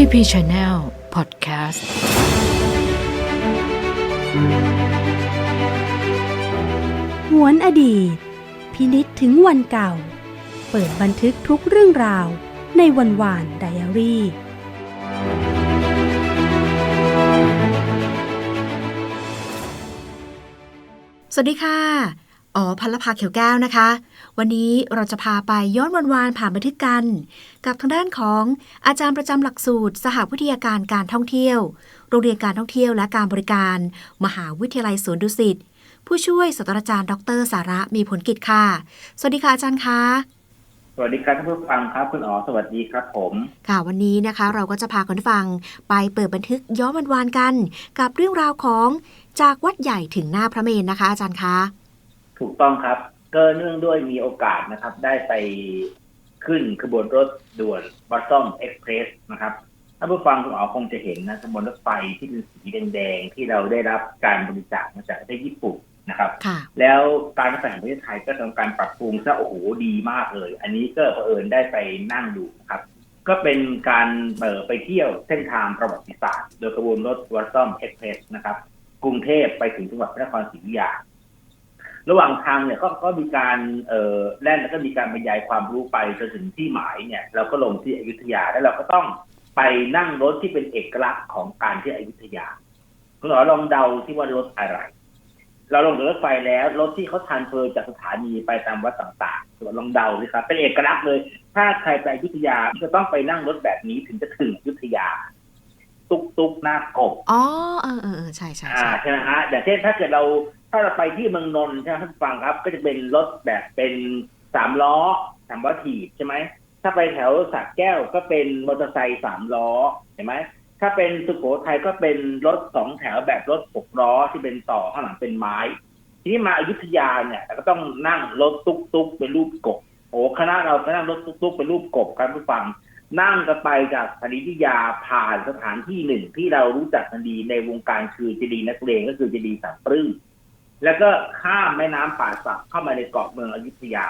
TP Channel Podcast หวนอดีต พินิษถึงวันเก่า เปิดบันทึกทุกเรื่องราวในวันวานไดอารี่สวัสดีค่ะ อ๋อพันละภาเขียวแก้วนะคะ วันนี้เราจะพาไปย้อนวันวานผ่านบันทึกกัน กับทางด้านของอาจารย์ประจำหลักสูตร สหวิทยาการการท่องเที่ยว โรงเรียนการท่องเที่ยวและการบริการ มหาวิทยาลัยสวนดุสิตผู้ช่วยศาสตราจารย์ดร สาระมีผลกิจค่ะ สวัสดีค่ะอาจารย์คะสวัสดีครับท่านผู้ฟังครับคุณอ๋อสวัสดีครับผม ค่ะวันนี้นะคะ เราก็จะพาคุณผู้ฟังไปเปิดบันทึกย้อนวันวานกัน กับเรื่องราวของจากวัดใหญ่ถึงหน้าพระเมรุนะคะอาจารย์คะ ถูกต้องครับ ก็เนื่องด้วยมีโอกาสนะครับ ได้ไปขึ้นขบวนรถด่วนบัสซอมเอ็กเพรสนะครับท่านผู้ฟังคุณอ๋อคงจะเห็นนะขบวนรถไฟที่เป็นสีแดงๆ ที่เราได้รับการบริจาคมาจากประเทศญี่ปุ่นนะครับค่ะแล้วการรถไฟแห่งประเทศไทยก็ทำการปรับปรุงซะโอ้โหดีมากเลย อันนี้ก็เผอิญได้ไปนั่งดูนะครับ ก็เป็นการเปิดไปเที่ยวเส้นทางประวัติศาสตร์ โดยขบวนรถวัตซอมเอ็กเพรสนะครับ กรุงเทพไปถึงจังหวัดพระนครศรีอยุธยา ระหว่างทางเนี่ยก็ก็มีการเอ่อแล่นแล้วก็มีการบรรยายความรู้ไปจนถึงที่หมายเนี่ยเราก็ลงที่อยุธยาแล้วเราก็ต้องไปนั่งรถที่เป็นเอกลักษณ์ของการที่อยุธยาคุณหมอลองเดาที่ว่ารถอะไร เราลงจากรถไฟแล้วรถที่เขาทานเฟอร์จากสถานีไปตามวัดต่างๆคุณหมอลองเดาเลยครับ เป็นเอกลักษณ์เลย ถ้าใครไปอยุธยาจะต้องไปนั่งรถแบบนี้ถึงจะถึงอยุธยาตุกตุกๆหน้ากบอ๋อเออเออเออใช่ใช่อ่าใช่ใช่ไหมฮะอย่างเช่นถ้าเกิดเรา ถ้าเราไปที่เมืองนนท์ใช่ไหมท่านฟังครับ ก็จะเป็นรถแบบเป็นสามล้อสามล้อถีบใช่ไหมถ้าไปแถวสักแก้วก็เป็นมอเตอร์ไซค์สามล้อเห็นไหมถ้าเป็นสุโขทัยก็เป็นรถสองแถวแบบรถหกล้อที่เป็นต่อข้างหลังเป็นไม้ ทีนี้มาอยุธยาเนี่ยเราก็ต้องนั่งรถตุ๊กตุ๊กเป็นรูปกบโอ้คณะเราก็นั่งรถตุ๊กตุ๊กเป็นรูปกบครับผู้ฟังนั่งกันไปจากสถานีวิทยาผ่านสถานที่หนึ่งที่เรารู้จักกันดีในวงการคือเจดีย์นักเลงก็คือเจดีย์สัมปรื้ม แล้วก็ข้ามแม่น้ำป่าสักเข้ามาในเกาะเมืองอยุธยา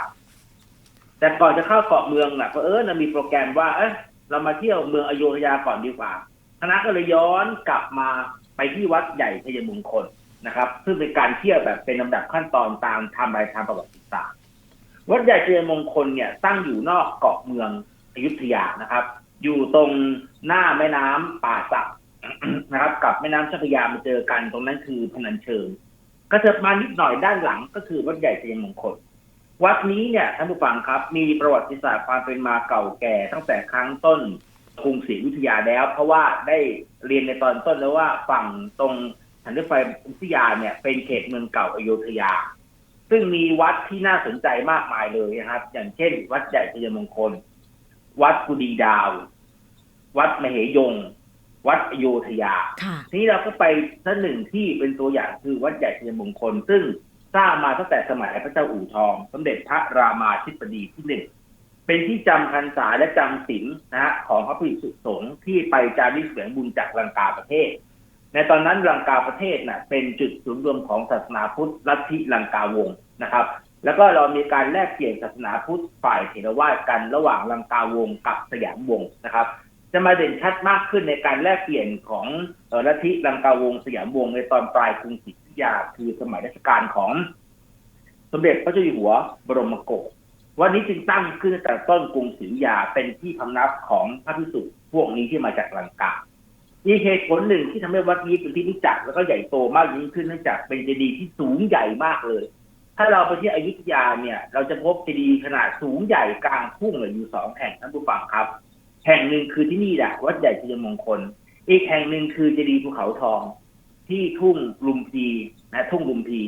แต่ก่อนจะเข้าเกาะเมืองน่ะเพราะเออมีโปรแกรมว่า เอ๊ะเรามาเที่ยวเมืองอโยธยาก่อนดีกว่าคณะก็เลยย้อนกลับมาไปที่วัดใหญ่ชัยมงคลนะครับ ซึ่งเป็นการเที่ยวแบบเป็นลำดับขั้นตอนตามไทม์ไลน์ทางประวัติศาสตร์วัดใหญ่ชัยมงคลเนี่ยตั้งอยู่นอกเกาะเมืองอยุธยานะครับ อยู่ตรงหน้าแม่น้ำป่าสักนะครับ กับแม่น้ำเจ้าพระยามาเจอกันตรงนั้นคือพนัญเชิง ก็เถิดมานิดหน่อยด้านหลังก็คือวัดใหญ่ชัยมงคล วัดนี้เนี่ยท่านผู้ฟังครับ มีประวัติศาสตร์ความเป็นมาเก่าแก่ ตั้งแต่ครั้งต้นกรุงศรีอยุธยาแล้ว เพราะว่าได้เรียนในตอนต้นแล้วว่าฝั่งตรงถนนรถไฟอยุธยาเนี่ยเป็นเขตเมืองเก่าอโยธยา ซึ่งมีวัดที่น่าสนใจมากมายเลยนะครับ อย่างเช่น วัดใหญ่ชัยมงคล วัดกุดีดาว วัดมเหยง วัดอโยธยาค่ะทีนี้เราก็ไปท่านหนึ่งที่เป็นตัวอย่างคือวัดใหญ่ชัยมงคล ซึ่งสร้างมาตั้งแต่สมัยพระเจ้าอู่ทอง สมเด็จพระรามาธิบดีที่หนึ่งเป็นที่จำพรรษาและจำศีลนะฮะของพระภิกษุสงฆ์ที่ไปจาริกแสวงบุญจากลังกาประเทศ ในตอนนั้นลังกาประเทศน่ะเป็นจุดศูนย์รวมของศาสนาพุทธลัทธิลังกาวงศ์นะครับ แล้วก็เรามีการแลกเปลี่ยนศาสนาพุทธฝ่ายเถรวาทกันระหว่างลังกาวงศ์กับสยามวงศ์นะครับ จะมาเด่นชัดมากขึ้นในการแลกเปลี่ยนของออลัทธิลังกาวงสยามวงในตอนปลายกรุงศรีอยุธยาคือสมัยรัชกาลของ สมเด็จพระเจ้าอยู่หัวบรมโกศวันนี้จึงตั้งขึ้นตั้งแต่ต้นกรุงศรีอยุธยาเป็นที่พำนักของพระพิสุพวกนี้ที่มาจากลังกามีเหตุผลหนึ่งที่ทำให้วัดนี้เป็นที่รู้จักแล้วก็ใหญ่โตมากยิ่งขึ้นเนื่องจากเป็นเจดีย์ที่สูงใหญ่มากเลย ถ้าเราไปที่อยุธยาเนี่ย เราจะพบเจดีย์ขนาดสูงใหญ่กลางทุ่งเลยอยู่สองแห่งท่านผู้ฟังครับ แห่งหนึ่งคือที่นี่แหละวัดใหญ่ชัยมงคล อีกแห่งหนึ่งคือเจดีย์ภูเขาทอง ที่ทุ่งลุมพีนะทุ่งลุมพี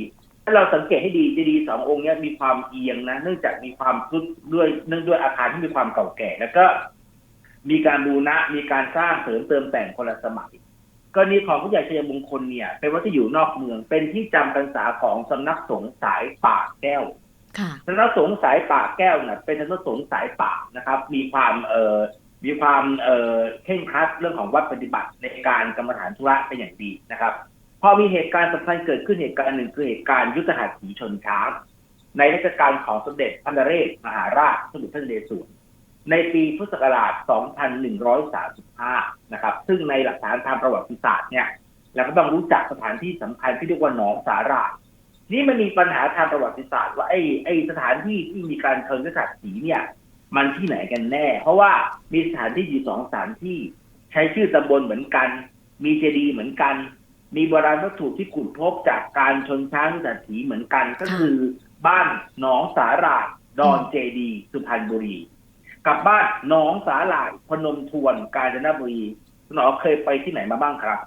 ถ้าเราสังเกตให้ดีเจดีย์สององค์เนี้ยมีความเอียงนะ เนื่องจากมีความทรุดด้วยเนื่องด้วยอาคารที่มีความเก่าแก่ แล้วก็มีการบูรณะมีการสร้างเสริมเติมแต่งคนละสมัยกรณีของผู้ใหญ่ชัยมงคลเนี่ย เป็นวัดที่อยู่นอกเมือง เป็นที่จำพรรษาของสำนักสงฆ์สายป่าแก้วค่ะสำนักสงฆ์สายป่าแก้วน่ะเป็นสำนักสงฆ์สายป่านะครับ มีความเอ่อ มีความเอ่อเข่งครัดเรื่องของวัดปฏิบัติในการกรรมฐานธุระเป็นอย่างดีนะครับ พอมีเหตุการณ์สำคัญเกิดขึ้นเหตุการณ์หนึ่งคือเหตุการณ์ยุทธหัตถีชนช้างในรัชกาลของสมเด็จพระนเรศมหาราชสมเด็จพระนเรศวรในปีพุทธศักราช 2135 นะครับ ซึ่งในหลักฐานทางประวัติศาสตร์เนี่ยเราก็ต้องรู้จักสถานที่สำคัญที่เรียกว่าหนองสาหร่ายนี่มันมีปัญหาทางประวัติศาสตร์ว่าไอ้ไอ้สถานที่ที่มีการเชิญกษัตริย์สีเนี่ย มันที่ไหนกันแน่ เพราะว่ามีสถานที่อยู่สองสถานที่ ใช้ชื่อตำบลเหมือนกัน มีเจดีย์เหมือนกัน มีโบราณวัตถุที่ขุดพบจากการชนช้างกษัตริย์สีเหมือนกัน ก็คือบ้านหนองสาหร่ายดอนเจดีย์สุพรรณบุรีกับบ้านหนองสาหร่ายพนมทวนกาญจนบุรีคุณหนอเคยไปที่ไหนมาบ้างครับ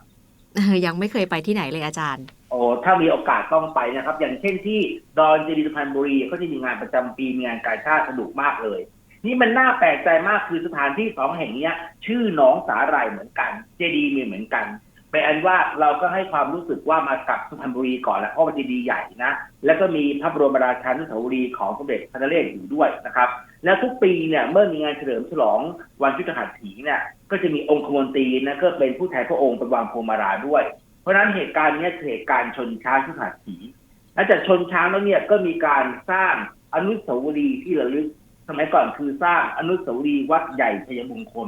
เออยังไม่เคยไปที่ไหนเลยอาจารย์โอ้ถ้ามีโอกาสต้องไปนะครับ อย่างเช่นที่ดอนเจดีย์สุพรรณบุรีก็จะมีงานประจำปีมีงานกาชาติสนุกมากเลย นี่มันน่าแปลกใจมากคือสถานที่สองแห่งเนี้ย ชื่อหนองสาหร่ายเหมือนกัน เจดีมีเหมือนกันเป็นอันว่าเราก็ให้ความรู้สึกว่ามากับสุพรรณบุรีก่อนแหละเพราะว่าเจดีใหญ่นะ แล้วก็มีพระบรมราชานุสาวรีย์ของสมเด็จพระนเรศอยู่ด้วยนะครับ แล้วทุกปีเนี่ยเมื่อมีงานเฉลิมฉลองวันยุทธหัตถีเนี่ยก็จะมีองค์คมนตรีนะก็เป็นผู้แทนพระองค์ไปวางพวงมาลาด้วย เพราะฉะนั้นเหตุการณ์นี้คือเหตุการณ์ชนช้างยุทธหัตถีหลังจากชนช้างแล้วเนี่ยก็มีการสร้างอนุสาวรีย์ที่ระลึก สมัยก่อนคือสร้างอนุสาวรีย์วัดใหญ่ชัยมงคล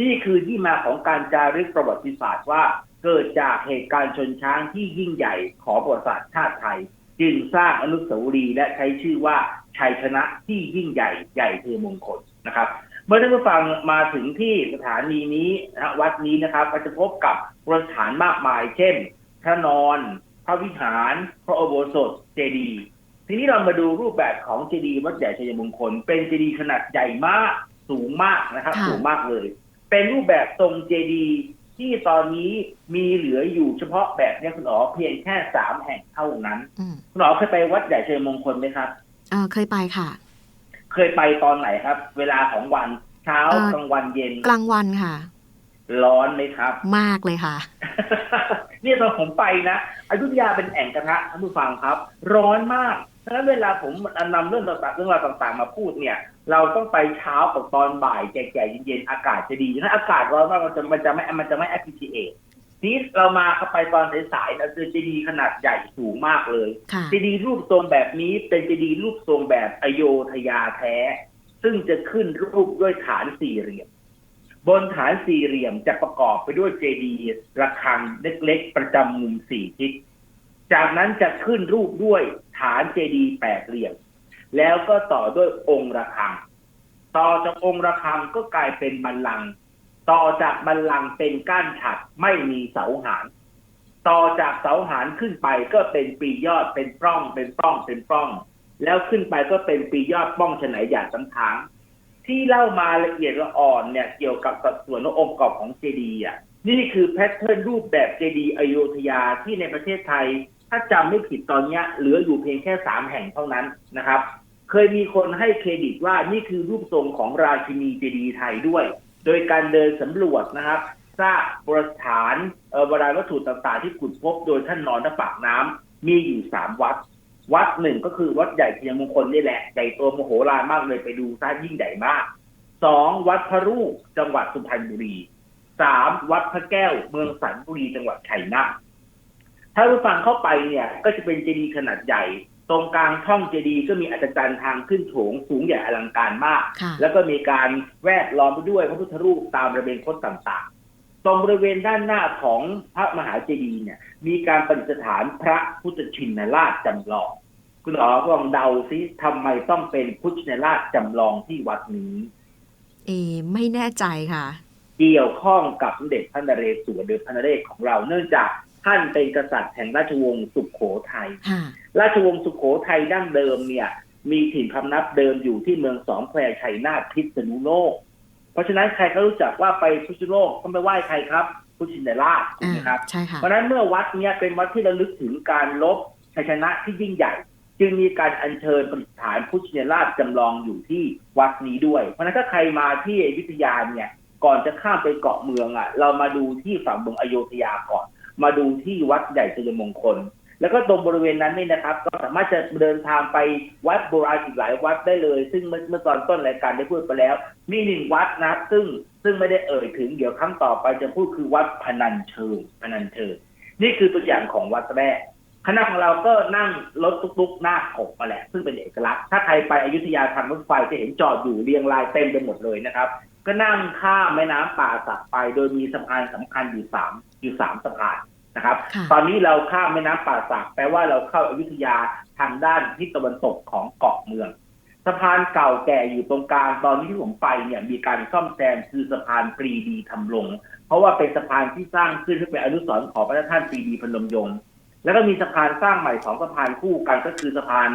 นี่คือที่มาของการจารึกประวัติศาสตร์ว่า เกิดจากเหตุการณ์ชนช้างที่ยิ่งใหญ่ของประวัติศาสตร์ชาติไทย จึงสร้างอนุสาวรีย์และใช้ชื่อว่าชัยชนะที่ยิ่งใหญ่ใหญ่เทมงคลนะครับ เมื่อท่านผู้ฟังมาถึงที่สถานีนี้นะวัดนี้นะครับ ก็จะพบกับโบราณสถานมากมาย เช่น พระนอน พระวิหาร พระอโบสถเจดีย์ ทีนี้เรามาดูรูปแบบของเจดีย์วัดใหญ่ชัยมงคล เป็นเจดีย์ขนาดใหญ่มากสูงมากนะครับ ค่ะ สูงมากเลย เป็นรูปแบบทรงเจดีย์ที่ตอนนี้มีเหลืออยู่เฉพาะแบบเนี้ยคุณอ๋อเพียงแค่สามแห่งเท่านั้น อืมคุณอ๋อเคยไปวัดใหญ่ชัยมงคลไหมครับ เออเคยไปค่ะ เคยไปตอนไหนครับ เวลาของวันเช้าเอ่อ กลางวันเย็นกลางวันค่ะ ร้อนไหมครับ มากเลยค่ะ เนี่ยตอนผมไปนะอยุธยาเป็นแอ่งกระทะท่านผู้ฟังครับ ร้อนมาก ฉะนั้นเวลาผมนำเรื่องต่างๆเรื่องราวต่างๆ มาพูดเนี่ย เราต้องไปเช้ากับตอนบ่ายแก่ๆเย็นๆอากาศจะดีถ้าอากาศร้อนมากมันจะมันจะไม่มันจะไม่ appreciate ทีนี้เรามาเข้าไปตอนสายๆเราเจอเจดีย์ขนาดใหญ่สูงมากเลยค่ะเจดีย์รูปทรงแบบนี้เป็นเจดีย์รูปทรงแบบอโยธยาแท้ ซึ่งจะขึ้นรูปด้วยฐานสี่เหลี่ยม บนฐานสี่เหลี่ยมจะประกอบไปด้วยเจดีย์ระฆังเล็กๆ ประจำมุมสี่ทิศ จากนั้นจะขึ้นรูปด้วยฐานเจดีย์แปดเหลี่ยม แล้วก็ต่อด้วยองค์ระฆัง ต่อจากองค์ระฆังก็กลายเป็นบัลลังก์ต่อจากบัลลังก์เป็นก้านฉัดไม่มีเสาหางต่อจากเสาหางขึ้นไปก็เป็นปียอดเป็นปล้องเป็นปล้องเป็นปล้อง แล้วขึ้นไปก็เป็นปียอดป้องฉนไหนหยาดสำทางที่เล่ามาละเอียดละอ่อนเนี่ยเกี่ยวกับสัดส่วนและองค์ประกอบของเจดีย์อะนี่คือแพทเทิร์นรูปแบบเจดีย์อโยธยาที่ในประเทศไทย ถ้าจำไม่ผิดตอนเนี้ยเหลืออยู่เพียงแค่สามแห่งเท่านั้นนะครับ เคยมีคนให้เครดิตว่านี่คือรูปทรงของราชินีเจดีย์ไทยด้วย โดยการเดินสำรวจนะครับซากโบราณสถานเอ่อโบราณวัตถุต่างๆ ที่ขุดพบโดยท่านนอนณปากน้ำมีอยู่สามวัด วัดหนึ่งก็คือวัดใหญ่เทียงมงคลนี่แหละใหญ่โตมโหฬารมากเลยไปดูซะยิ่งใหญ่มากสองวัดพระรูปจังหวัดสุพรรณบุรีสามวัดพระแก้วเมืองสันบุรีจังหวัดชัยนาท ถ้าผู้ฟังเข้าไปเนี่ย ก็จะเป็นเจดีย์ขนาดใหญ่ ตรงกลางช่องเจดีย์ก็มีอัศจรรย์ทางขึ้นโถงสูงใหญ่อลังการมาก ค่ะ แล้วก็มีการแวดล้อมไปด้วยพระพุทธรูปตามระเบียงคดต่างๆ ตรงบริเวณด้านหน้าของพระมหาเจดีย์เนี่ย มีการประดิษฐานพระพุทธชินราชจำลอง คุณอ๋อลองเดาซิทำไมต้องเป็นพุทธชินราชจำลองที่วัดนี้ เอไม่แน่ใจค่ะ เกี่ยวข้องกับสมเด็จพระนเรศวรหรือพระนเรศของเราเนื่องจาก ท่านเป็นกษัตริย์แห่งราชวงศ์สุขโขทัยค่ะราชวงศ์สุขโขทัยดั้งเดิมเนี่ย มีถิ่นพำนับเดิมอยู่ที่เมืองสองแควชัยนาทพิษณุโลก เพราะฉะนั้นใครก็รู้จักว่าไปพิษณุโลกต้องไปไหว้ใครครับพุทธชินราชถูกไหมครับใช่ค่ะเพราะฉะนั้นเมื่อวัดเนี้ยเป็นวัดที่ระลึกถึงการลบชัยชนะที่ยิ่งใหญ่ จึงมีการอัญเชิญประดิษฐานพุทธชินราชจำลองอยู่ที่วัดนี้ด้วย เพราะฉะนั้นถ้าใครมาที่อยุธยาเนี่ยก่อนจะข้ามไปเกาะเมืองอะ เรามาดูที่ฝั่งเมืองอโยธยาก่อน มาดูที่วัดใหญ่ชัยมงคล แล้วก็ตรงบริเวณนั้นนี่นะครับ ก็สามารถจะเดินทางไปวัดโบราณอีกหลายวัดได้เลย ซึ่งเมื่อเมื่อตอนต้นรายการได้พูดไปแล้ว มีหนึ่งวัดนะซึ่งซึ่งไม่ได้เอ่ยถึงเดี๋ยวครั้งต่อไปจะพูดคือวัดพนัญเชิงพนัญเชิงนี่คือตัวอย่างของวัดแรกคณะของเราก็นั่งรถตุ๊กๆหน้ากบมาแหละ ซึ่งเป็นเอกลักษณ์ ถ้าใครไปอยุธยาทางรถไฟจะเห็นจอดอยู่เรียงรายเต็มไปหมดเลยนะครับ ก็นั่งข้ามแม่น้ำป่าสักไป โดยมีสะพานสำคัญอยู่สามอยู่สามสะพานนะครับค่ะตอนนี้เราข้ามแม่น้ำป่าสักแปลว่าเราเข้าอายุทยาทางด้านทิศตะวันตกของเกาะเมืองสะพานเก่าแก่อยู่ตรงกลางตอนนี้ที่ผมไปเนี่ยมีการซ่อมแซมคือสะพานปรีดีทำลง เพราะว่าเป็นสะพานที่สร้างขึ้นเพื่อเป็นอนุสรณ์ของพระท่านปรีดีพนมยงค์แล้วก็มีสะพานสร้างใหม่สองสะพานคู่กันก็คือสะพาน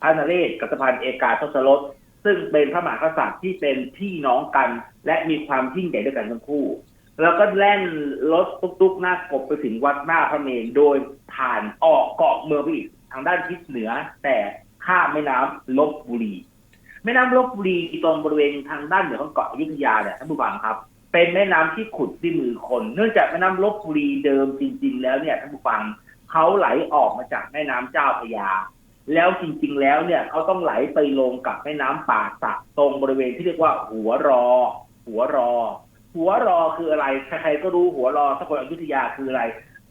พระนเรศกับสะพานเอกาทศรส ซึ่งเป็นพระมหากษัตริย์ที่เป็นพี่น้องกัน และมีความยิ่งใหญ่ด้วยกันทั้งคู่ แล้วก็แล่นรถตุ๊กๆหน้ากบไปถึงวัดหน้าพระเมรุโดยผ่านออกเกาะเมืองไปอีกทางด้านทิศเหนือ แต่ข้ามแม่น้ำลบบุรี แม่น้ำลบบุรีตรงบริเวณทางด้านเหนือของเกาะอยุธยาเนี่ยท่านผู้ฟังครับ เป็นแม่น้ำที่ขุดด้วยมือคน เนื่องจากแม่น้ำลบบุรีเดิมจริง ๆ แล้วเนี่ยท่านผู้ฟังเขาไหลออกมาจากแม่น้ำเจ้าพระยา แล้วจริงๆแล้วเนี่ยเขาต้องไหลไปลงกับแม่น้ำป่าสักตรงบริเวณที่เรียกว่าหัวรอ หัวรอ หัวรอคืออะไรใครๆก็รู้หัวรอสกลอยุธยาคืออะไร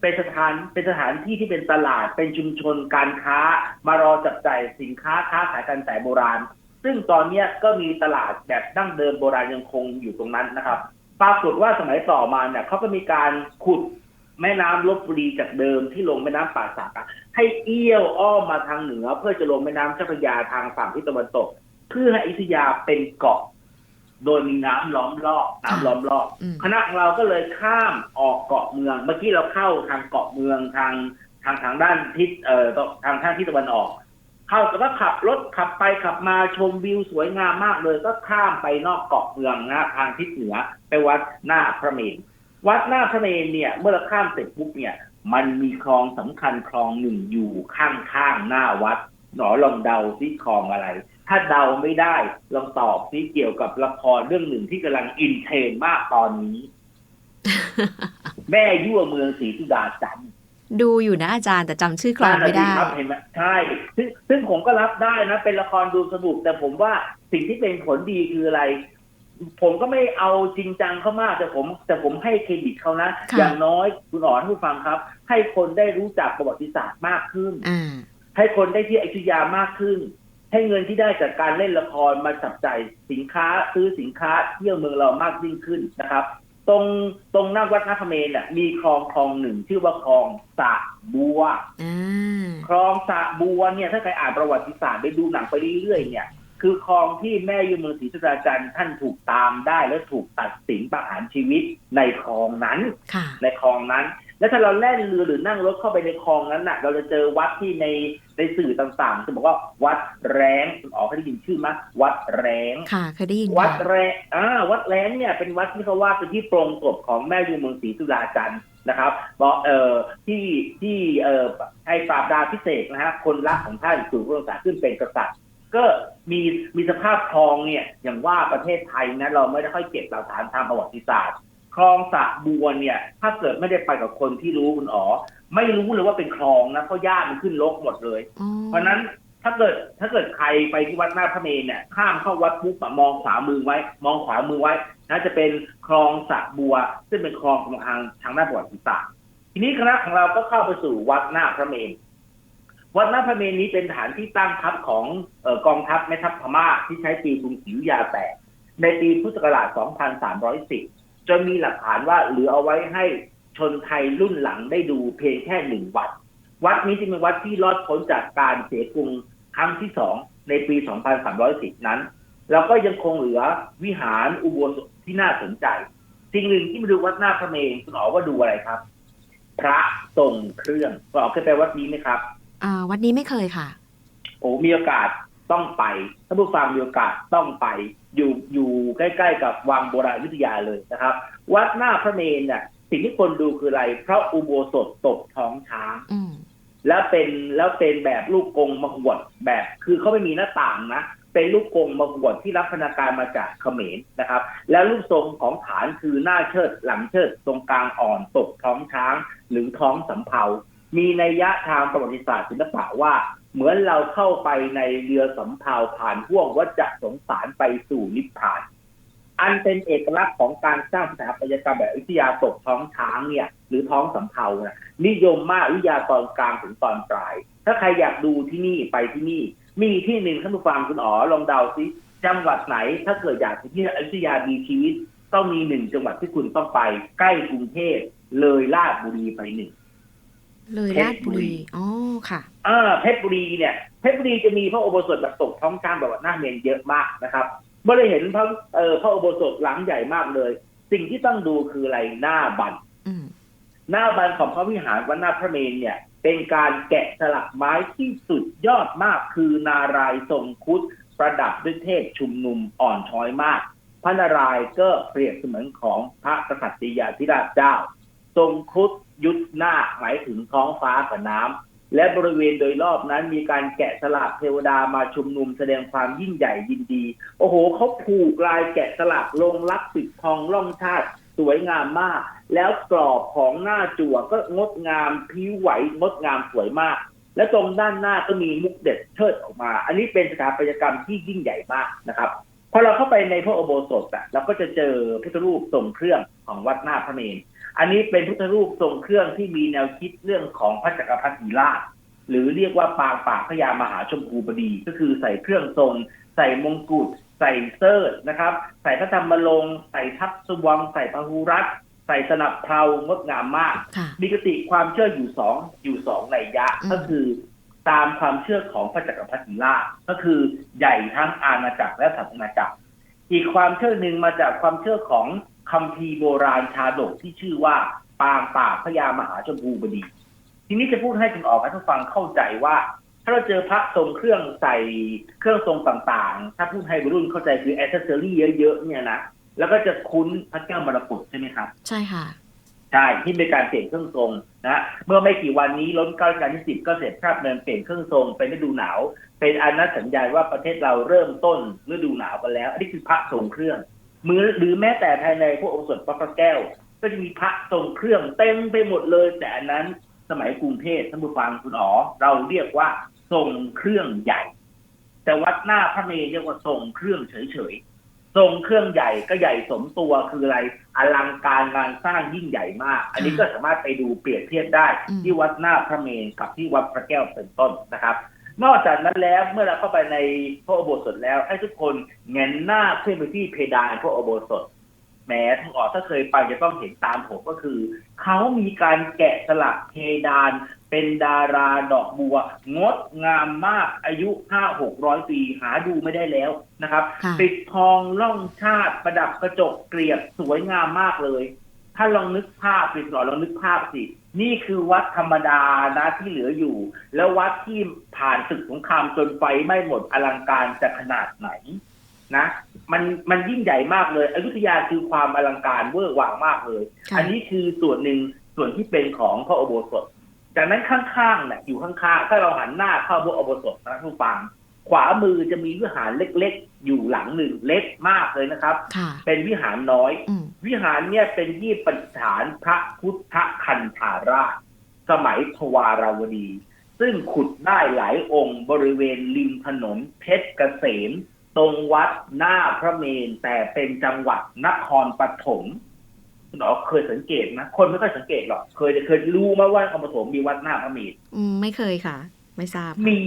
เป็นสถานเป็นสถานที่ที่เป็นตลาดเป็นชุมชนการค้ามารอจับจ่ายสินค้าค้าขายกันแต่โบราณ ซึ่งตอนเนี้ยก็มีตลาดแบบดั้งเดิมโบราณยังคงอยู่ตรงนั้นนะครับ ปรากฏว่าสมัยต่อมาเนี่ยเขาก็มีการขุด แม่น้ำลบบุรีจากเดิมที่ลงแม่น้ำป่าสักอะให้เอี้ยวอ้อมมาทางเหนือ เพื่อจะลงแม่น้ำเจ้าพระยาทางฝั่งทิศตะวันตก เพื่อให้อยุธยาเป็นเกาะ โดยมีน้ำล้อมรอบน้ำล้อมรอบอืม คณะของเราก็เลยข้ามออกเกาะเมือง เมื่อกี้เราเข้าทางเกาะเมืองทางทางทางด้านทิศเอ่อทางทางทิศตะวันออก เข้าแต่ก็ขับรถขับไปขับมาชมวิวสวยงามมากเลย ก็ข้ามไปนอกเกาะเมืองนะทางทิศเหนือ ไปวัดหน้าพระเมรุ วัดหน้าพระเมรุเนี่ย เมื่อเราข้ามเสร็จปุ๊บเนี่ย มันมีคลองสำคัญคลองหนึ่งอยู่ข้างๆหน้าวัด หนอลองเดาซิคลองอะไร ถ้าเดาไม่ได้ลองตอบซิเกี่ยวกับละครเรื่องหนึ่งที่กำลังอินเทรนด์มากตอนนี้ แม่ยั่วเมืองศรีสุดาจันทร์ดูอยู่นะอาจารย์แต่จำชื่อคลองไม่ได้นั่นน่ะสิครับเห็นไหมใช่ซึ่งซึ่งผมก็รับได้นะ เป็นละครดูสนุกแต่ผมว่าสิ่งที่เป็นผลดีคืออะไร ผมก็ไม่เอาจริงจังเขามากแต่ผม แต่ผมให้เครดิตเขานะ ค่ะ อย่างน้อยคุณอ๋อนผู้ฟังครับ ให้คนได้รู้จักประวัติศาสตร์มากขึ้น อ่า ให้คนได้ที่อยุธยามากขึ้น ให้เงินที่ได้จากการเล่นละครมาจับจ่ายสินค้าซื้อสินค้าเที่ยวเมืองเรามากยิ่งขึ้นนะครับ ตรงตรงหน้าวัดนาคเมนน่ะมีคลองคลองหนึ่งชื่อว่าคลองสระบัว อ่า คลองสระบัวเนี่ยถ้าใครอ่านประวัติศาสตร์ได้ดูหนังไปเรื่อยๆเนี่ย คือคลองที่แม่ยมเมืองศรีสุดาจันทร์ท่านถูกตามได้และถูกตัดสินประหารชีวิตในคลองนั้นค่ะในคลองนั้น แล้วถ้าเราแล่นเรือหรือนั่งรถเข้าไปในคลองนั้นน่ะ เราจะเจอวัดที่ในในสื่อต่างๆจะบอกว่าวัดแรงคุณอ๋อเคยได้ยินชื่อไหมวัดแรงค่ะเคยได้ยินวัดค่ะแรงอ่าวัดแรงเนี่ยเป็นวัดที่เขาว่าเป็นที่โปรงศพของแม่ยูเมืองศรีสุดาจันทร์นะครับบอกเอ่อที่ที่เอ่อไอ้ปราบดาพิเศษนะฮะคนรักของท่านสู่พระองศาขึ้นเป็นกษัตริย์ ก็มีมีสภาพคลองเนี่ย อย่างว่าประเทศไทยนะเราไม่ได้ค่อยเก็บหลักฐานทางประวัติศาสตร์ คลองสระบัวเนี่ย ถ้าเกิดไม่ได้ไปกับคนที่รู้คุณอ๋อไม่รู้เลยว่าเป็นคลองนะเพราะหญ้ามันขึ้นรกหมดเลยอ๋อเพราะฉะนั้นถ้าเกิดถ้าเกิดใครไปที่วัดหน้าพระเมรุเนี่ยข้ามเข้าวัดปุ๊บอะมองขวามือไว้ มองขวามือไว้น่าจะเป็นคลองสระบัว ซึ่งเป็นคลองของทางทางด้านประวัติศาสตร์ทีนี้คณะของเราก็เข้าไปสู่วัดหน้าพระเมรุ วัดนาพระเมรนี้เป็นฐานที่ตั้งทัพของออกองทัพแม่ทัพพม่าที่ใช้ตีกรุงศรีอยุธยาแตกในปีพุทธศักราช 2310 จนมีหลักฐานว่าเหลือเอาไว้ให้ชนไทยรุ่นหลังได้ดูเพียงแค่หนึ่งวัด วัดนี้จึงเป็นวัดที่รอดพ้นจากการเสียกรุงครั้งที่สองในปี 2310 นั้น แล้วก็ยังคงเหลือวิหารอุโบสถที่น่าสนใจ สิ่งหนึ่งที่มาดูวัดหน้าพระเมรุคุณอ๋อว่าดูอะไรครับ พระทรงเครื่องคุณอ๋อเคยไปวัดนี้ไหมครับ อ่าวัดนี้ไม่เคยค่ะ โอ้มีโอกาสต้องไปถ้าผู้ฟังมีโอกาสต้องไป อยู่อยู่ใกล้ๆกับวังโบราณอยุธยาเลยนะครับ วัดหน้าพระเมรุเนี่ยสิ่งที่คนดูคืออะไรเพราะอุโบสถตกท้องช้างอืมแล้วเป็นแล้วเป็นแบบลูกกรงมหวดแบบ คือเขาไม่มีหน้าต่างนะเป็นลูกกรงมหวดที่รับพนาการมาจากเขมรนะครับ แล้วรูปทรงของฐานคือหน้าเชิดหลังเชิดตรงกลางอ่อนตกท้องช้าง หรือท้องสำเภา มีนัยยะทางประวัติศาสตร์ศิลปะว่า เหมือนเราเข้าไปในเรือสำเภาผ่านห่วงวัฏสงสารไปสู่นิพพาน อันเป็นเอกลักษณ์ของการสร้างสถาปัตยกรรมแบบวิทยาตกท้องช้างเนี่ย หรือท้องสำเภานะนิยมมากวิทยาตอนกลางถึงตอนปลาย ถ้าใครอยากดูที่นี่ไปที่นี่ มีที่หนึ่งท่านผู้ฟังคุณอ๋อลองเดาซิจังหวัดไหนถ้าเกิดอยากไปที่วอยุธยาดีชีวิต ต้องมีหนึ่งจังหวัดที่คุณต้องไป ใกล้กรุงเทพเลยลาดบุรีไปหนึ่ง เลยลาดบุรีอ๋อค่ะอ่าเพชรบุรีเนี่ยเพชรบุรีจะมีพระอุโบสถแบบตกท้องช้างแบบว่าหน้าเมนเยอะมากนะครับเมื่อได้เห็นพระเอ่อพระอุโบสถหลังใหญ่มากเลย สิ่งที่ต้องดูคืออะไรหน้าบันอืมหน้าบันของพระวิหารวัดหน้าพระเมรุเนี่ย เป็นการแกะสลักไม้ที่สุดยอดมากคือนารายณ์ทรงครุดประดับด้วยเทพชุมนุมอ่อนช้อยมาก พระนารายณ์ก็เปรียบเสมือนของพระกษัตริยาธิราชเจ้า ทรงครุดยุดหน้าคหมายถึงท้องฟ้ากับน้ำและบริเวณโดยรอบนั้นมีการแกะสลักเทวดามาชุมนุมแสดงความยิ่งใหญ่ยินดี โอ้โหเขาผูกลายแกะสลักลงรักปิดทองล่องชาติสวยงามมาก แล้วกรอบของหน้าจั่วก็งดงามผิวไหวงดงามสวยมาก และตรงด้านหน้าก็มีมุกเด็ดเชิดออกมา อันนี้เป็นสถาปัตยกรรมที่ยิ่งใหญ่มากนะครับพอเราเข้าไปในพระอุโบสถอะเราก็จะเจอพุทธรูปทรงเครื่องของวัดหน้าพระเมรุ อันนี้เป็นพุทธรูปทรงเครื่องที่มีแนวคิดเรื่องของพระจักรพรรดิราช หรือเรียกว่าปางปากพญามหาชมพูบดี ก็คือใส่เครื่องทรง ใส่มงกุฎใส่เสิร์ธนะครับ ใส่พระธรรมลงค์ใส่ทัพสวง ใส่พหูรัตน์ใส่สนับเพลางดงามมากค่ะมีกติความเชื่ออยู่สองอยู่สองนัยยะอืมก็คือตามความเชื่อของพระจักรพรรดิราชก็คือใหญ่ทั้งอาณาจักรและศาสนาจักร อีกความเชื่อหนึ่งมาจากความเชื่อของ คัมภีร์โบราณชาดกที่ชื่อว่าปางป่ากพญามหาชมพูบดี ทีนี้จะพูดให้คุณออกให้ทุกฟังเข้าใจว่า ถ้าเราเจอพระทรงเครื่องใส่เครื่องทรงต่างๆ ถ้าพูดให้วัยรุ่นเข้าใจคือแอสเซอรี่เยอะๆเนี่ยนะแล้วก็จะคุ้นพระแก้วมรกตใช่ไหมครับ ใช่ค่ะใช่ที่เป็นการเปลี่ยนเครื่องทรงนะเมื่อไม่กี่วันนี้ล้นเก้าการที่สิบก็เสร็จคราบเดินเปลี่ยนเครื่องทรงเป็นฤดูหนาว เป็นอันนัดสัญญาณว่าประเทศเราเริ่มต้นฤดูหนาวกันแล้ว อันนี้คือพระทรงเครื่อง มือหรือแม้แต่ภายในพวกองค์สดพระพระแก้ว ก็จะมีพระทรงเครื่องเต็มไปหมดเลย แต่อันนั้นสมัยกรุงเทพท่านผู้ฟังคุณอ๋อเราเรียกว่าทรงเครื่องใหญ่ แต่วัดหน้าพระเมรุเรียกว่าทรงเครื่องเฉยๆทรงเครื่องใหญ่ก็ใหญ่สมตัวคืออะไรอลังการงานสร้างยิ่งใหญ่มาก อันนี้ก็สามารถไปดูเปรียบเทียบได้ที่วัดหน้าพระเมรุกับที่วัดพระแก้วเป็นต้นนะครับ นอกจากนั้นแล้วเมื่อเราเข้าไปในพระอุโบสถแล้ว ให้ทุกคนเงนหน้าขึ้นไปที่เพดานพระอุโบสถแหม้ทั้งออกถ้าเคยไปจะต้องเห็นตามผมก็คือ เขามีการแกะสลักเพดาน เป็นดาราดอกบัว งดงามมากอายุห้าหกร้อยปีหาดูไม่ได้แล้วนะครับค่ะปิดทองล่องชาติประดับกระจกเกลียบสวยงามมากเลย ถ้าลองนึกภาพปิดหน่อยลองนึกภาพสิ นี่คือวัดธรรมดานะที่เหลืออยู่ แล้ววัดที่ผ่านศึกสงครามจนไฟไหม้หมดอลังการจะขนาดไหนนะ มันมันยิ่งใหญ่มากเลย อยุธยาคือความอลังการเวอร์วังมากเลยค่ะอันนี้คือส่วนหนึ่งส่วนที่เป็นของพระอุโบสถจากนั้นข้างๆเนี่ยอยู่ข้างๆถ้าเราหันหน้าเข้าพระอุโบสถนะทุกฟัง ขวามือจะมีวิหารเล็กๆ อยู่หลังหนึ่งเล็กมากเลยนะครับค่ะเป็นวิหารน้อยอืมวิหารเนี่ยเป็นที่ประดิษฐานพระพุทธคันธาราช สมัยทวาราวดี ซึ่งขุดได้หลายองค์บริเวณริมถนนเพชรเกษม ตรงวัดหน้าพระเมรุแต่เป็นจังหวัดนครปฐมคุณอ๋อเคยสังเกตนะคนไม่ค่อยสังเกตหรอก เคยเคยรู้ไหมาว่านครปฐมมีวัดหน้าพระเมรุอืมไม่เคยค่ะ ไม่ทราบ มี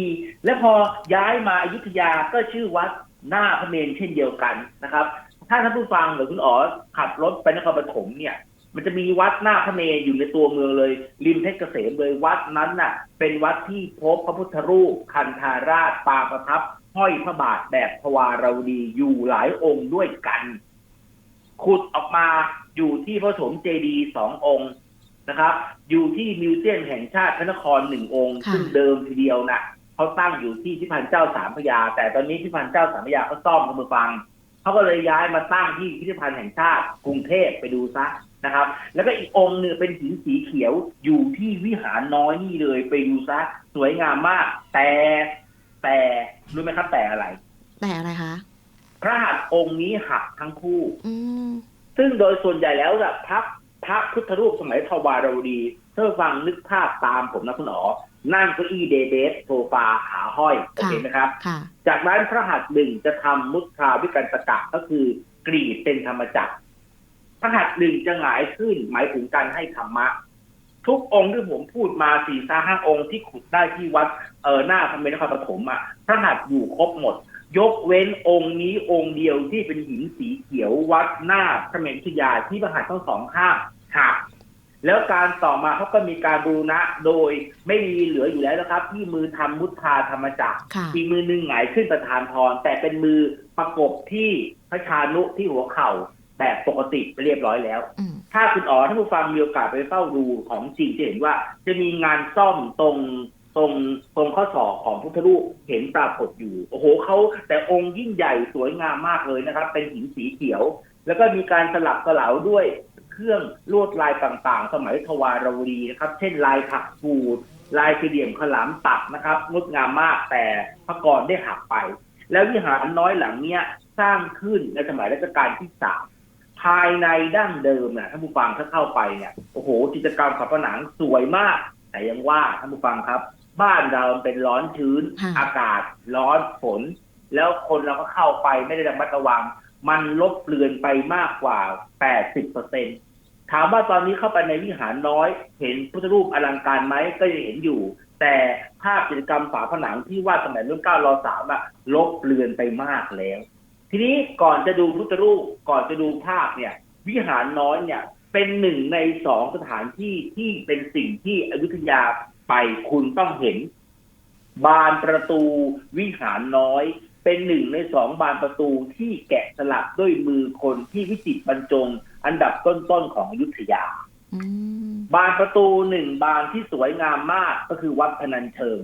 และพอย้ายมาอยุธยาก็ชื่อวัดหน้าพระเมรุเช่นเดียวกันนะครับ ถ้าท่านผู้ฟังหรือคุณอ๋อขับรถไปนครปฐมเนี่ย มันจะมีวัดหน้าพระเมรุอยู่ในตัวเมืองเลย ริมเพชรเกษมเลยวัดนั้นน่ะ เป็นวัดที่พบพระพุทธรูปคันธาราชปางประทับห้อยพระบาทแบบทวาราวดีอยู่หลายองค์ด้วยกัน ขุดออกมาอยู่ที่พระสมเจดีสององค์ นะครับ อยู่ที่มิวเซียมแห่งชาติพระนครหนึ่งองค์ ค่ะ ซึ่งเดิมทีเดียวน่ะเขาตั้งอยู่ที่พิพิธภัณฑ์เจ้าสามพระยา แต่ตอนนี้พิพิธภัณฑ์เจ้าสามพระยาเขาซ่อมคุณผู้ฟังเขาก็เลยย้ายมาตั้งที่พิพิธภัณฑ์แห่งชาติกรุงเทพไปดูซะนะครับ แล้วก็อีกองค์หนึ่งเป็นหินสีเขียวอยู่ที่วิหารน้อยนี่เลยไปดูซะสวยงามมาก แต่แต่รู้ไหมครับแต่อะไร แต่อะไรคะ พระหัตถ์องค์นี้หักทั้งคู่ อืม ซึ่งโดยส่วนใหญ่แล้วแบบพระ พระพุทธรูปสมัยทวารวดีถ้าฟังนึกภาพตามผมนะคุณอ๋อนั่งเก้าอี้เดเบสโซฟาขาห้อยโอเคไหมครับค่ะจากนั้นพระหัตถ์หนึ่งจะทำมุตราวิกันตกะก็คือกรีดเป็นธรรมจักรพระหัตถ์หนึ่งจะหงายขึ้นหมายถึงการให้ธรรมะ ทุกองค์ที่ผมพูดมาสี่สาห้าองค์ที่ขุดได้ที่วัดเออหน้าพระเมรุนครปฐมอะพระหัตถ์อยู่ครบหมด ยกเว้นองค์นี้องค์เดียวที่เป็นหินสีเขียววัดหน้าพระเมรุทยาที่พระหัตถ์ทั้งสองข้างหักแล้วการต่อมาเขาก็มีการบูรณะโดยไม่มีเหลืออยู่แล้วนะครับ ที่มือทำมุทธาธรรมจักรค่ะอีกมือหนึ่งหงายขึ้นประธานพรแต่เป็นมือประกบที่พระชานุที่หัวเข่าแบบปกติไปเรียบร้อยแล้วอืมถ้าคุณอ๋อท่านผู้ฟังมีโอกาสไปเฝ้าดูของจริงจะเห็นว่าจะมีงานซ่อมตรง ตรงตรงข้อศอกของพุทธรูปเห็นปรากฏอยู่ โอ้โหเขาแต่องค์ยิ่งใหญ่สวยงามมากเลยนะครับ เป็นหินสีเขียว แล้วก็มีการสลับสลาวด้วยเครื่องลวดลายต่างๆ สมัยทวารวดีนะครับ เช่นลายถักฟูดลายสี่เหลี่ยมขลามตัดนะครับงดงามมากแต่พระกรได้หักไป แล้ววิหารน้อยหลังเนี้ยสร้างขึ้นในสมัยรัชกาลที่สามภายในดั้งเดิมน่ะท่านผู้ฟังถ้าเข้าไปเนี่ยโอ้โหจิตรกรรมฝาผนังสวยมาก แต่ยังว่าท่านผู้ฟังครับ บ้านเราเป็นร้อนชื้น ค่ะ อากาศร้อนฝน แล้วคนเราก็เข้าไปไม่ได้ระมัดระวัง มันลบเลือนไปมากกว่า 80เปอร์เซ็นถามว่าตอนนี้เข้าไปในวิหารน้อย เห็นพุทธรูปอลังการไหมก็ยังเห็นอยู่ แต่ภาพจิตรกรรมฝาผนังที่วาดสมัยรุ่นเก้ารอสามอะลบเลือนไปมากแล้ว ทีนี้ก่อนจะดูพุทธรูปก่อนจะดูภาพเนี่ย วิหารน้อยเนี่ยเป็นหนึ่งในสองสถานที่ที่เป็นสิ่งที่อยุธยา ไปคุณต้องเห็น บานประตูวิหารน้อย เป็นหนึ่งในสองบานประตูที่แกะสลักด้วยมือคนที่วิจิตรบรรจง อันดับต้นๆของอยุธยาอืมบานประตูหนึ่งบานที่สวยงามมากก็คือวัดพนัญเชิง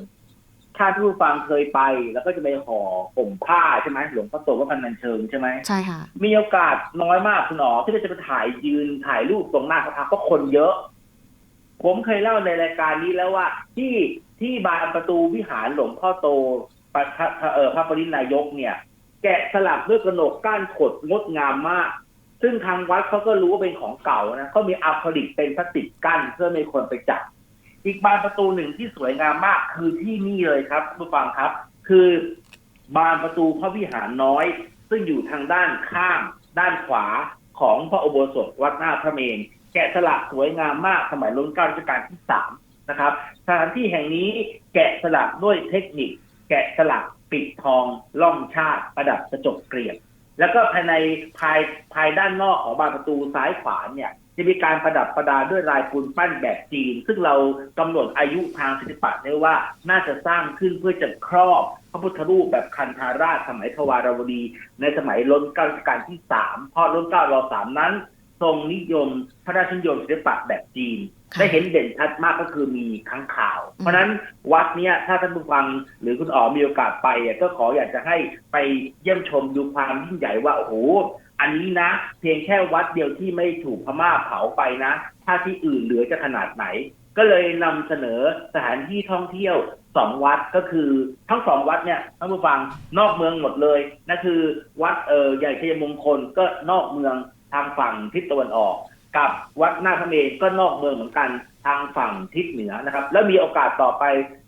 ถ้าผู้ฟังเคยไป แล้วก็จะไปห่อห่มผ้าใช่ไหมหลวงพ่อโตวัดพนัญเชิงใช่ไหมใช่ค่ะ มีโอกาสน้อยมากคุณหนอที่เราจะไปถ่ายยืนถ่ายรูปตรงหน้าพระพักตร์เพราะคนเยอะ ผมเคยเล่าในรายการนี้แล้วว่า ที่ที่บานประตูวิหารหลวงพ่อโตปะพระเออพระปรินายกเนี่ย แกะสลักด้วยกระหนกก้านขดงดงามมาก ซึ่งทางวัดเขาก็รู้ว่าเป็นของเก่านะเขามีอะคริลิกเป็นพลาสติกกั้นเพื่อไม่คนไปจับอีกบานประตูหนึ่งที่สวยงามมากคือที่นี่เลยครับผู้ฟังครับ คือบานประตูพระวิหารน้อย ซึ่งอยู่ทางด้านข้างด้านขวาของพระอุโบสถวัดหน้าพระเมรุ กะสลักสวยงามมากสมัยรุ่นเก้ารัชกาลที่สามนะครับสถานที่แห่งนี้แกะสลักด้วยเทคนิค แกะสลักปิดทองล่องชาติประดับกระจกเกลียบแล้วก็ภายในภายภายด้านนอกของบานประตูซ้ายขวาเนี่ยจะมีการประดับประดาด้วยลายปูนปั้นแบบจีน ซึ่งเรากำหนดอายุทางศิลปะได้ว่าน่าจะสร้างขึ้นเพื่อจะครอบพระพุทธรูปแบบคันธาราชสมัยทวารวดี ในสมัยรัชการัชกาลที่สามเพราะรัชการอสามนั้น ทรงนิยมพระราชนิยมศิลปะแบบจีนค่ะได้เห็นเด่นชัดมากก็คือมีค้างข่าว เพราะฉะนั้นวัดเนี้ยถ้าท่านผู้ฟังหรือคุณอ๋อมีโอกาสไปอะก็ขออยากจะให้ไปเยี่ยมชมดูความยิ่งใหญ่ว่าโอ้โหอันนี้นะ เพียงแค่วัดเดียวที่ไม่ถูกพม่าเผาไปนะ ถ้าที่อื่นเหลือจะขนาดไหน ก็เลยนำเสนอสถานที่ท่องเที่ยวสองวัดก็คือทั้งสองวัดเนี่ยท่านผู้ฟังนอกเมืองหมดเลยนั่นคือวัดเออใหญ่ชัยมงคลก็นอกเมือง ทางฝั่งทิศตะวันออก กับวัดหน้าพระเมรก็นอกเมืองเหมือนกันทางฝั่งทิศเหนือนะครับ แล้วมีโอกาสต่อไป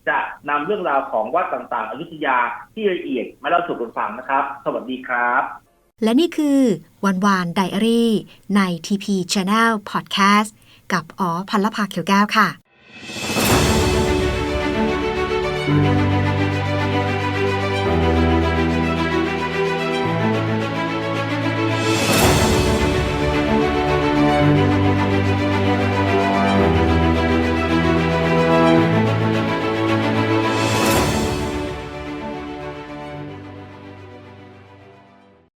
จะนำเรื่องราวของวัดต่างๆ อยุธยาที่ละเอียดมาเล่าสู่กันฟังนะครับ สวัสดีครับ และนี่คือวันวานไดอารี่ใน TP Channel Podcast กับอ๋อพันละภาเขียวแก้วค่ะ